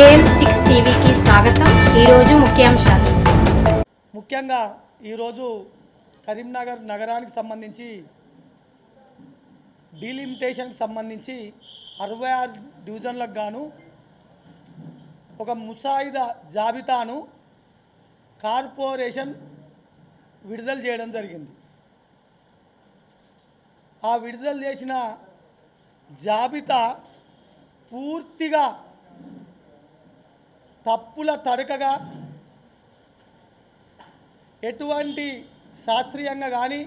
JM six టీవీకి స్వాగతం. ఈరోజు ముఖ్యాంశాలు. ముఖ్యంగా ఈరోజు కరీంనగర్ నగరానికి సంబంధించి డీలిమిటేషన్కి సంబంధించి అరవై ఆరు డివిజన్లకు గాను ఒక ముసాయిదా జాబితాను కార్పొరేషన్ విడుదల చేయడం జరిగింది. ఆ విడుదల చేసిన జాబితా పూర్తిగా తప్పుల తడకగా ఎటువంటి శాస్త్రీయంగా కానీ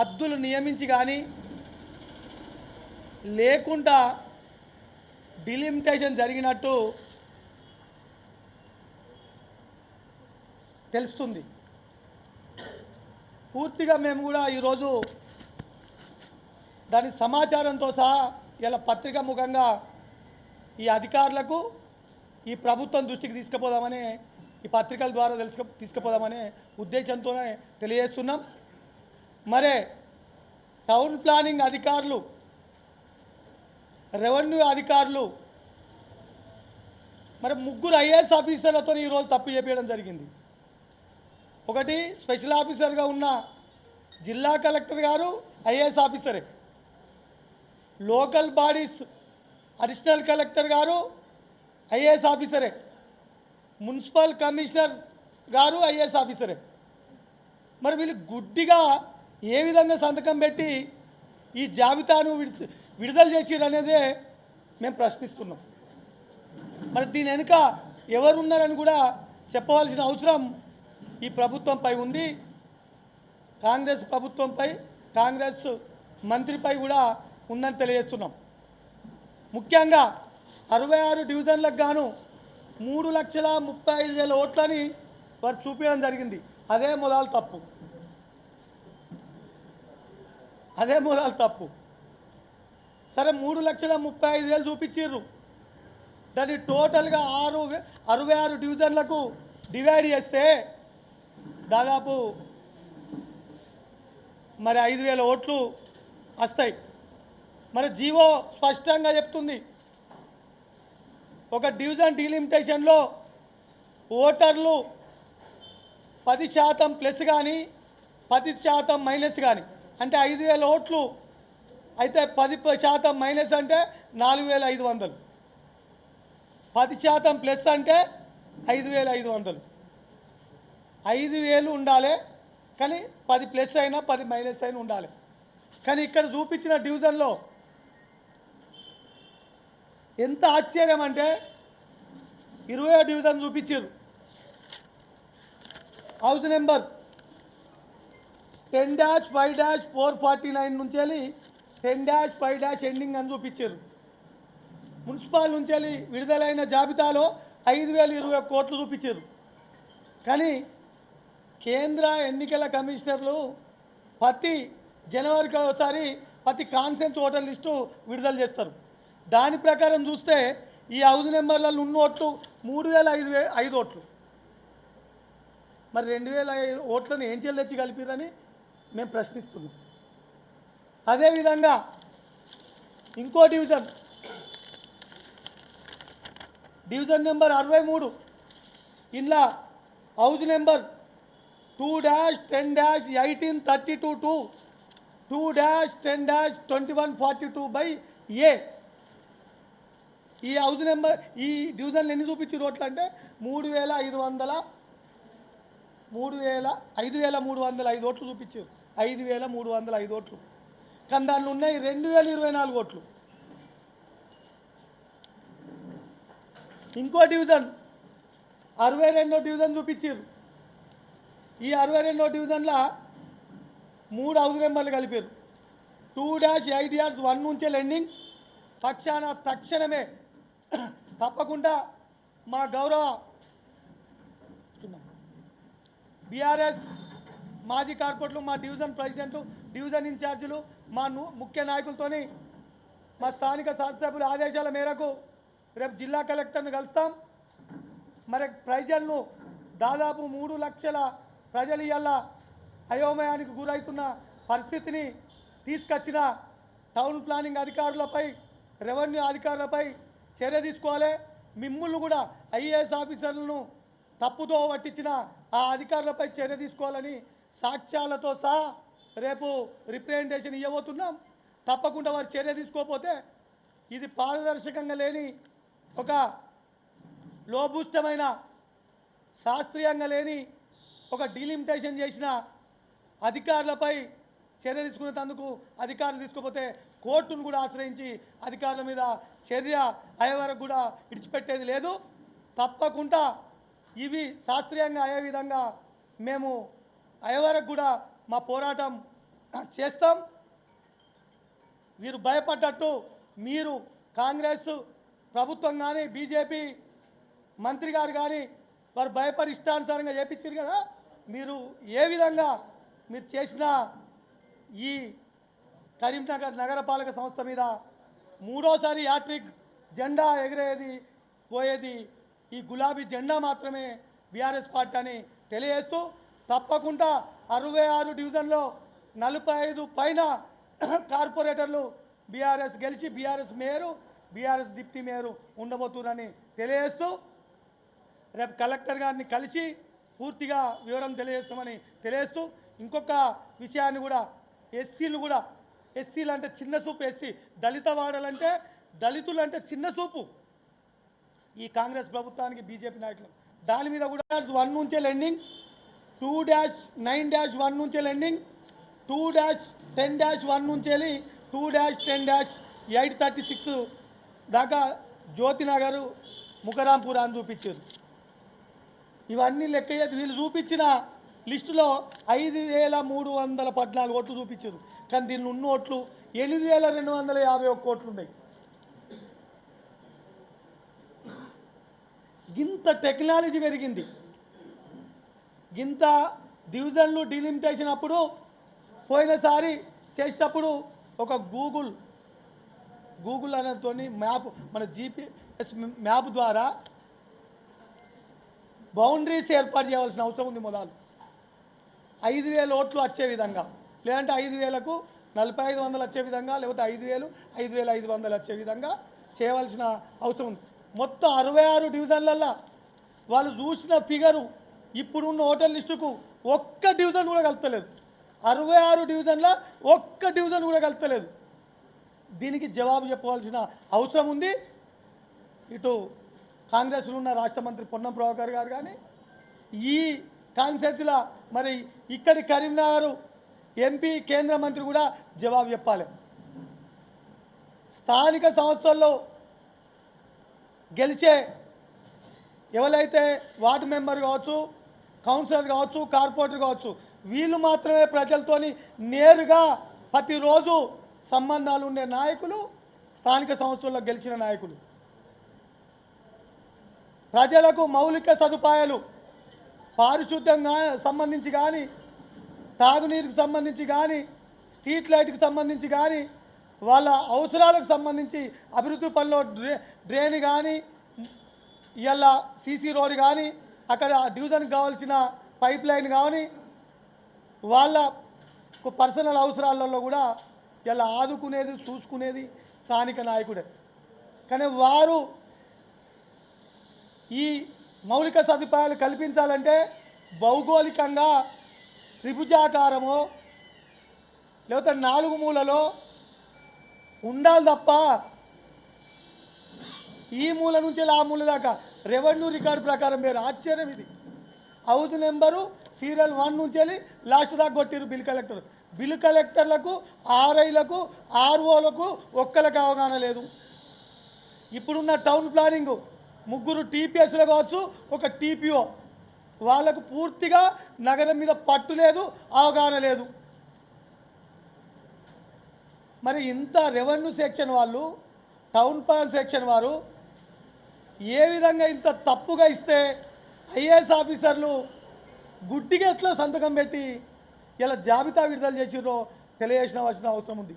అద్దులు నియమించి కానీ లేకుండా డిలిమిటేషన్ జరిగినట్టు తెలుస్తుంది. పూర్తిగా మేము కూడా ఈరోజు దాని సమాచారంతో సహా ఇలా పత్రిక ముఖంగా ఈ అధికారులకు ఈ ప్రభుత్వం దృష్టికి తీసుకుపోదామని ఈ పత్రికల ద్వారా తెలుసు తీసుకుపోదామనే ఉద్దేశంతోనే తెలియజేస్తున్నాం. మరే టౌన్ ప్లానింగ్ అధికారులు రెవెన్యూ అధికారులు మరి ముగ్గురు ఐఏఎస్ ఆఫీసర్లతో ఈరోజు తప్పు చేపించడం జరిగింది. ఒకటి స్పెషల్ ఆఫీసర్గా ఉన్న జిల్లా కలెక్టర్ గారు ఐఏఎస్ ఆఫీసరే. లోకల్ బాడీస్ అడిషనల్ కలెక్టర్ గారు ఐఏఎస్ ఆఫీసరే. మున్సిపల్ కమిషనర్ గారు ఐఏఎస్ ఆఫీసరే. మరి వీళ్ళు గుడ్డిగా ఏ విధంగా సంతకం పెట్టి ఈ జాబితాను విడిచి విడుదల చేసిరనేదే మేము ప్రశ్నిస్తున్నాం. మరి దీని వెనుక ఎవరున్నారని కూడా చెప్పవలసిన అవసరం ఈ ప్రభుత్వంపై ఉంది. కాంగ్రెస్ ప్రభుత్వంపై కాంగ్రెస్ మంత్రిపై కూడా ఉందని తెలియజేస్తున్నాం. ముఖ్యంగా అరవై ఆరు డివిజన్లకు గాను మూడు లక్షల ముప్పై ఐదు వేల ఓట్లని వారు చూపించడం జరిగింది. అదే మొదలు తప్పు. అదే మొదలు తప్పు. సరే మూడు లక్షల ముప్పై ఐదు వేలు చూపించారు దాన్ని టోటల్గా ఆరు అరవై ఆరు డివిజన్లకు డివైడ్ చేస్తే దాదాపు మరి ఐదు వేల ఓట్లు వస్తాయి. మరి జీవో స్పష్టంగా చెప్తుంది. ఒక డివిజన్ డీలిమిటేషన్లో ఓటర్లు పది శాతం ప్లస్ కానీ పది శాతం మైనస్ కానీ అంటే ఐదు వేల ఓట్లు అయితే పది శాతం మైనస్ అంటే నాలుగు వేల ఐదు వందలు. పది శాతం ప్లస్ అంటే ఐదు వేల ఐదు వందలు. ఐదు వేలు ఉండాలి కానీ పది ప్లస్ అయినా పది మైనస్ అయినా ఉండాలి. కానీ ఇక్కడ చూపించిన డివిజన్లో ఎంత ఆశ్చర్యం అంటే ఇరవై డివిజన్ చూపించారు. House number ten dash five dash four forty nine నుంచి వెళ్ళి ten dash five dash ending అని చూపించారు. మున్సిపాల్ నుంచి వెళ్ళి విడుదలైన జాబితాలో ఐదు వేల ఇరవై కోట్లు చూపించారు. కానీ కేంద్ర ఎన్నికల కమిషనర్లు ప్రతి జనవరికి ఒకసారి ప్రతి కాన్సెన్స్ ఓటర్ లిస్టు విడుదల చేస్తారు. దాని ప్రకారం చూస్తే ఈ ఐదు నెంబర్లలో ఉన్న ఓట్లు మూడు వేల ఐదు వే ఐదు ఓట్లు. మరి రెండు వేల ఓట్లను ఏం చేయాలి తెచ్చి కలిపిరని మేము ప్రశ్నిస్తున్నాం. అదేవిధంగా ఇంకో డివిజన్. డివిజన్ నెంబర్ అరవై మూడు. ఇంట్లో house number two dash ten dash eighteen thirty two two. Two dash ten dash twenty one forty two by A. ఈ హౌస్ నెంబర్ ఈ డివిజన్లు ఎన్ని చూపించి రోడ్లు అంటే మూడు వేల ఐదు వందల మూడు వేల ఐదు వేల మూడు వందల ఐదు ఓట్లు చూపించారు ఐదు వేల మూడు వందల ఐదు ఓట్లు. కానీ దానిలో ఉన్నాయి రెండు వేల ఇరవై నాలుగు ఓట్లు. ఇంకో డివిజన్ అరవై రెండో డివిజన్ చూపించారు ఈ అరవై రెండో డివిజన్లో మూడు హౌస్ నెంబర్లు కలిపారు. Two dash eight years one నుంచే లెండింగ్ పక్షాన తక్షణమే తప్పకుండా మా గౌరవ బీఆర్ఎస్ మాజీ కార్పొరేట్లు మా డివిజన్ ప్రెసిడెంట్ డివిజన్ ఇన్ఛార్జీలు మా ను- ముఖ్య నాయకులతోని మా స్థానిక శాసనసభ్యుల ఆదేశాల మేరకు రేపు జిల్లా కలెక్టర్ను కలుస్తాం. మరి ప్రజలను దాదాపు మూడు లక్షల ప్రజలు ఇవాళ అయోమయానికి గురవుతున్న పరిస్థితిని తీసుకొచ్చిన టౌన్ ప్లానింగ్ అధికారులపై రెవెన్యూ అధికారులపై చర్య తీసుకోవాలి. మిమ్మల్ని కూడా ఐఏఎస్ ఆఫీసర్లను తప్పుతో పట్టించిన ఆ అధికారులపై చర్య తీసుకోవాలని సాక్ష్యాలతో సహా రేపు రిప్రజెంటేషన్ ఇవ్వబోతున్నాం. తప్పకుండా వారు చర్య తీసుకోకపోతే ఇది పారదర్శకంగా లేని ఒక లోభూష్టమైన శాస్త్రీయంగా లేని ఒక డీలిమిటేషన్ చేసిన అధికారులపై చర్య తీసుకునేందుకు అధికారులు తీసుకోకపోతే కోర్టును కూడా ఆశ్రయించి అధికారుల మీద చర్య అయ్యే వరకు కూడా విడిచిపెట్టేది లేదు. తప్పకుండా ఇవి శాస్త్రీయంగా అయ్యే విధంగా మేము అయ్యే వరకు కూడా మా పోరాటం చేస్తాం. వీరు భయపడ్డట్టు మీరు కాంగ్రెస్ ప్రభుత్వం కానీ బీజేపీ మంత్రి గారు కానీ వారు భయపడి ఇష్టానుసారంగా చేపించారు కదా. మీరు ఏ విధంగా మీరు చేసిన ఈ కరీంనగర్ నగరపాలక సంస్థ మీద మూడోసారి యాట్రిక్ జెండా ఎగిరేది పోయేది ఈ గులాబీ జెండా మాత్రమే బీఆర్ఎస్ పార్టీ అని తెలియజేస్తూ తప్పకుండా అరవై ఆరు డివిజన్లో నలభై ఐదు పైన కార్పొరేటర్లు బీఆర్ఎస్ గెలిచి BRS mayor BRS deputy mayor ఉండబోతున్నారని తెలియజేస్తూ రేపు కలెక్టర్ గారిని కలిసి పూర్తిగా వివరం తెలియజేస్తామని తెలియజేస్తూ ఇంకొక విషయాన్ని కూడా ఎస్సీలు కూడా ఎస్సీలు అంటే చిన్న చూపు ఎస్సీ దళిత వాడలంటే దళితులు అంటే చిన్న చూపు ఈ కాంగ్రెస్ ప్రభుత్వానికి బీజేపీ నాయకులు. దాని మీద కూడా వన్ నుంచే lending two dash nine dash one నుంచే lending two dash ten dash one నుంచి వెళ్ళి two dash ten dash eight thirty six దాకా జ్యోతినగర్ ముఖరాంపూర్ అని చూపించారు. ఇవన్నీ లెక్క వీళ్ళు చూపించిన లిస్టులో ఐదు వేల మూడు వందల పద్నాలుగు ఓట్లు చూపించారు. కానీ దీన్ని ఉన్న ఓట్లు ఎనిమిది వేల రెండు వందల యాభై ఒక్క ఓట్లు ఉన్నాయి. గింత టెక్నాలజీ పెరిగింది. ఇంత డివిజన్లు డిలిమిటేషన్ అప్పుడు పోయినసారి చేసేటప్పుడు ఒక గూగుల్ గూగుల్ అనేతో మ్యాప్ మన జీపీఎస్ మ్యాప్ ద్వారా బౌండరీస్ ఏర్పాటు చేయవలసిన అవసరం ఉంది మొదలు. ఐదు వేల ఓట్లు వచ్చే విధంగా. లేదంటే ఐదు వేలకు నలభై ఐదు వందలు వచ్చే విధంగా లేకపోతే ఐదు వేలు ఐదు వేల ఐదు వందలు వచ్చే విధంగా చేయవలసిన అవసరం ఉంది. మొత్తం అరవై ఆరు డివిజన్లల్లో వాళ్ళు చూసిన ఫిగరు ఇప్పుడున్న హోటల్ లిస్టుకు ఒక్క డివిజన్ కూడా కలుస్తలేదు. అరవై ఆరు డివిజన్లో ఒక్క డివిజన్ కూడా కలుస్తలేదు. దీనికి జవాబు చెప్పవలసిన అవసరం ఉంది. ఇటు కాంగ్రెస్లో ఉన్న రాష్ట్ర మంత్రి పొన్నం ప్రభాకర్ గారు కానీ ఈ కాన్సెప్ట్లో మరి ఇక్కడి కరీంనగర్ ఎంపీ కేంద్ర మంత్రి కూడా జవాబు చెప్పాలి. స్థానిక సంస్థల్లో గెలిచే ఎవరైతే వార్డు మెంబర్ కావచ్చు కౌన్సిలర్ కావచ్చు కార్పొరేటర్ కావచ్చు వీళ్ళు మాత్రమే ప్రజలతోని నేరుగా ప్రతిరోజు సంబంధాలు ఉండే నాయకులు స్థానిక సంస్థల్లో గెలిచిన నాయకులు. ప్రజలకు మౌలిక సదుపాయాలు పారిశుద్ధ్యంగా సంబంధించి కానీ తాగునీరుకు సంబంధించి కానీ స్ట్రీట్ లైట్కి సంబంధించి కానీ వాళ్ళ అవసరాలకు సంబంధించి అభివృద్ధి పనిలో డ్రే డ్రైన్ కానీ ఇవాళ సీసీ రోడ్ కానీ అక్కడ డివిజన్కి కావాల్సిన పైప్ లైన్ కానీ వాళ్ళ పర్సనల్ అవసరాలలో కూడా ఇలా ఆదుకునేది చూసుకునేది స్థానిక నాయకుడే. కానీ వారు ఈ మౌలిక సదుపాయాలు కల్పించాలంటే భౌగోళికంగా త్రిభుజాకారమో లేకపోతే నాలుగు మూలలో ఉండాలి తప్ప ఈ మూల నుంచి ఆ మూల దాకా రెవెన్యూ రికార్డు ప్రకారం మీరు ఆశ్చర్యం ఇది. హౌస్ నెంబరు సీరియల్ వన్ నుంచి వెళ్ళి లాస్ట్ దాకా కొట్టిరు బిల్ కలెక్టర్. బిల్ కలెక్టర్లకు ఆర్ఐలకు ఆర్ఓలకు ఒక్కలకు అవగాహన లేదు. ఇప్పుడున్న టౌన్ ప్లానింగ్ ముగ్గురు టీపీఎస్లో కావచ్చు ఒక టీపీఓ. వాళ్ళకు పూర్తిగా నగరం మీద పట్టు లేదు అవగాహన లేదు. మరి ఇంత రెవెన్యూ సెక్షన్ వాళ్ళు టౌన్ ప్లాన్ సెక్షన్ వారు ఏ విధంగా ఇంత తప్పుగా ఇస్తే ఐఏఎస్ ఆఫీసర్లు గుడ్డిగా ఎట్లా సంతకం పెట్టి ఇలా జాబితా విడుదల చేసిరో తెలియజేసిన అవసరం ఉంది.